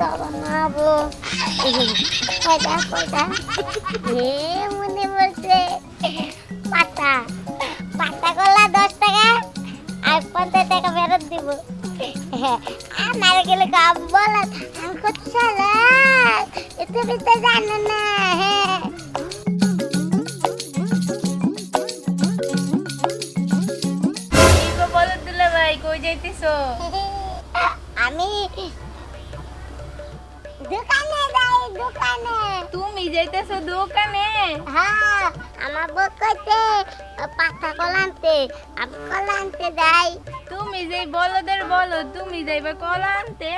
তো বানাবো কয়টা কয়টা হে মনে বলছে পাতা পাতা কলা দশ টাকা আর পঞ্চাশ টাকা ফেরত দিব। আর নারকেল কাপ বল আমি কত চালাক এতে বিতে জানো না। হ্যাঁ বলো কই যাইতেছো? আমি দোকানে। তুমি যাইতেছো দোকানে? হ্যাঁ আমার বউ কইছে পাতা কলা আনতে আমি কলা আনতে যাই। তুমি যে বলদের বলো তুমি যাইবা কলা আনতে?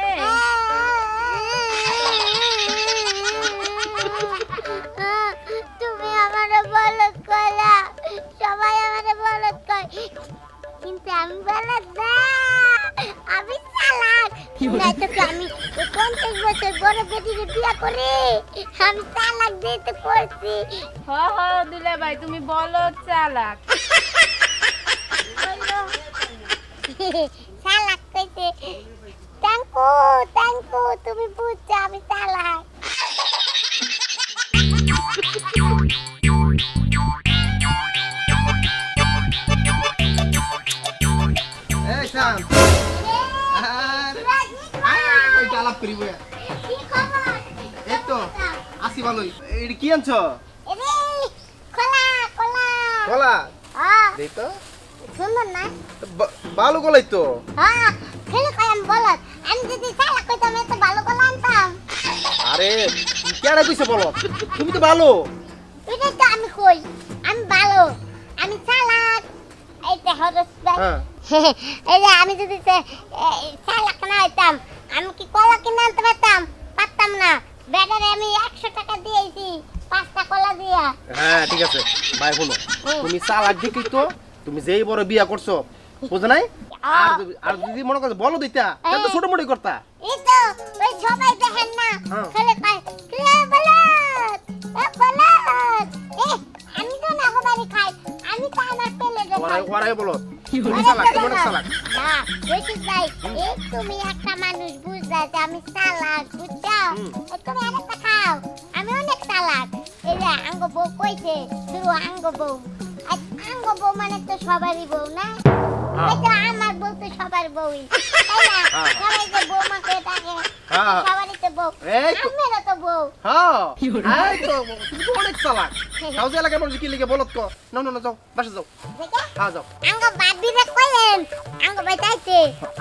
তুমি আমারে বলত কলা সবাই আমারে বলত কয় কিন্তু আমি বলত না আমি চালাক নয়তো কি আমি পঞ্চাশ বছর বড় বেটিকে বিয়া করে আমি চালাক দিতে করছি হ হ দুলা ভাই তুমি বলো চালাক। চালাক কইছে ট্যাঙ্কু ট্যাঙ্কু তুমি বুঝছ আমি চালাক। করি বয়া এই তো আসি ভালোই। এটা কি আনছ? কলা দেই তো। সুন্দর না। ভালো কলাই তো। হ্যাঁ খেলে আমি বলত আমি যদি চালাক কইতাম এত ভালো কলা আনতাম। আরে কেডা কইছে বলো? তুমি তো ভালো এটা তো আমি কই? আমি ভালো আমি চালাক। এইটা হরস হ্যাঁ। এই যে আমি যদি চালাক না হইতাম আমি কি কলা কিনে আনতে পারতাম? পারতাম না। ব্যাটারে আমি একশো টাকা দিয়েছি পাঁচটা কলা দিয়া। হ্যাঁ ঠিক আছে। ভাই শোনো। তুমি চালাক দেখি তো তুমি যেই বড় বিয়া করছ বুঝো নাই? আর যদি- আর যদি মনে করছ বলো দিতা তাহলে তো ছোট মোটি করতা। এই তো ওই সবাই দেখেন না। হ্যাঁ। খেলে কয় কে বলত এ বলত এ আমি তো না হবারি খাই। আমি তো আমার ওরাই ওরাই বলো। তুমি চালাক তুমি অনেক চালাক। না বেশি যাই এই তুমি একটা মানুষ বুঝলা যে আমি চালাক বুঝছ? তুমি আরেকটা খাও আমি অনেক চালাক। এই যে আঙ্গ বউ কইছে শুরু আঙ্গ বউ। আঙ্গ বউ মানে তো সবারই বউ না? হ্যাঁ। তো আমার বউ তো সবার বউই তাই না। সবাই যে বৌমাকে ডাকে হ্যাঁ। সবারই তো বউ। আমারও তো বউ। হ্যাঁ। তো তুমি অনেক চালাক। তাও যে এলাকায় মানুষ কি লিখে বলত তো না না না যাও বাসা যাও। হ্যাঁ যাও। আঙ্গ বাদিরে কইলেন। আঙ্গ বাইতাইছে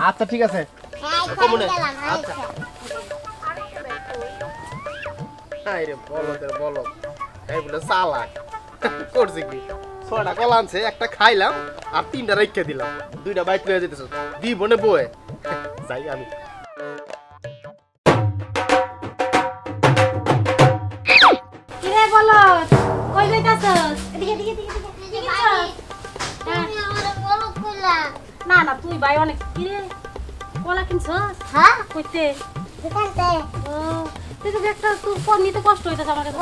আচ্ছা ঠিক আছে। হ্যাঁ কমনে। আচ্ছা। আচ্ছা। হাই রে বলো এই বলে চালাক। করছে কি ছয়টা কলা আনছে একটা খাইলাম আর তিনটা রেখে দিলাম। দুইটা বাইক লয়ে যেতেছ দি বনে বয়ে। যাই আমি। যাইতাছস এদিকে এদিকে এদিকে এদিকে তুমি আমারে বলো কইলা। না না তুই ভাই অনেক কিরে কলা কিনছস হ্যাঁ? কইতে দোকানতে। ও তুই তো একটা তুই ফোন নিতে কষ্ট হইতাছে আমার কাছে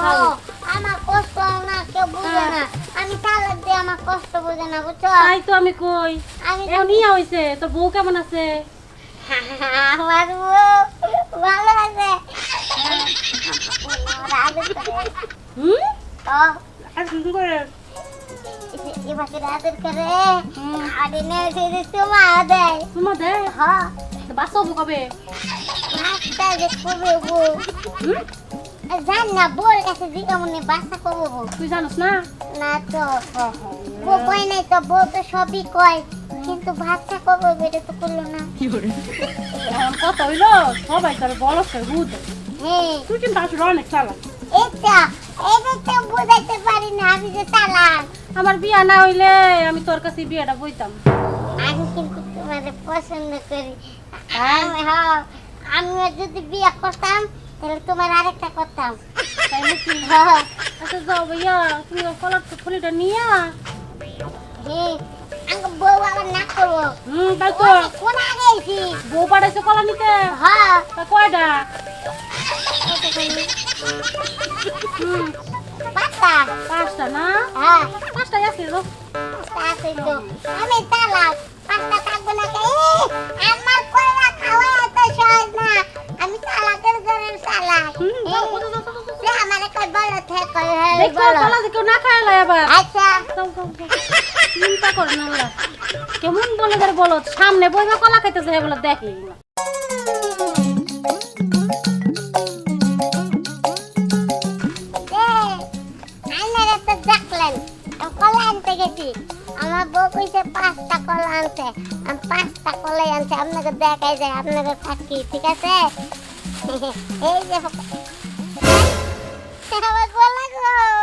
আমার কষ্ট না, কেউ বুঝে না। আমি চালাক দিয়ে আমার কষ্ট বুঝে না, বুঝছ? তাই তো আমি কই আমি এখন ইয়া হইছে তোর বউ কেমন আছে আমার বউ ভালো আছে। হুম ও, আর কি করে। এবারে আদর করে। আর এনে এসে যে চুমা দেয়। তোমার দে হ্যাঁ, বাসব কবে? বাচ্চা যে কবে। জান না বল কাছে জিগা মনে বাসা কবে তুই জানোস না? না তো বউ কয় নাই তো বউ তো সবই কয়। কিন্তু ভাতটা কবে বেড়ে তো করল না। এখন কথা হইল? সবাই তোর বলস হুদ হ্যাঁ। তুই কিন্তু আসলে অনেক চালাক। এটা এটা তো বোঝাইতে পারি না আমি যে চালাক। আমার বিয়া না হইলে আমি তোর কাছে বিয়াটা বইতাম। আমি কিন্তু তোমার পছন্দ করি। আমি হ্যাঁ আমি যদি বিয়ে করতাম তাহলে তোমার আরেকটা করতাম। তাই নাকি? হ্যাঁ। আচ্ছা যাও ভাইয়া তুমি কলার ফুলিটা নিয়া। হ্যাঁ বউ আবার না করব হুম তাই তো। কোন আগেছি বউ পাঠাইছে কলা নিতে? হ্যাঁ। তা কয়টা? পাঁচটা পাঁচটা না হ্যাঁ পাঁচটাই আছে তো পাঁচটা আছে তো আমি চালাম পাঁচটা থাকব না কে আমার কয়লা খাওয়া এত সহজ না আমি চালাকের ঘরের চালাক আমার একটা বড় থেকে বড় কেউ না খায় আবার আচ্ছা চিন্তা করো না কেমন বলে বলো সামনে বইবা কলা খাইতে যায় বলে দেখলি কলা আনছে, আমি, পাঁচটা কলে আনছে, আপনাকে দেখাই যায়, আপনাকে থাকি, ঠিক আছে? এই যে কলা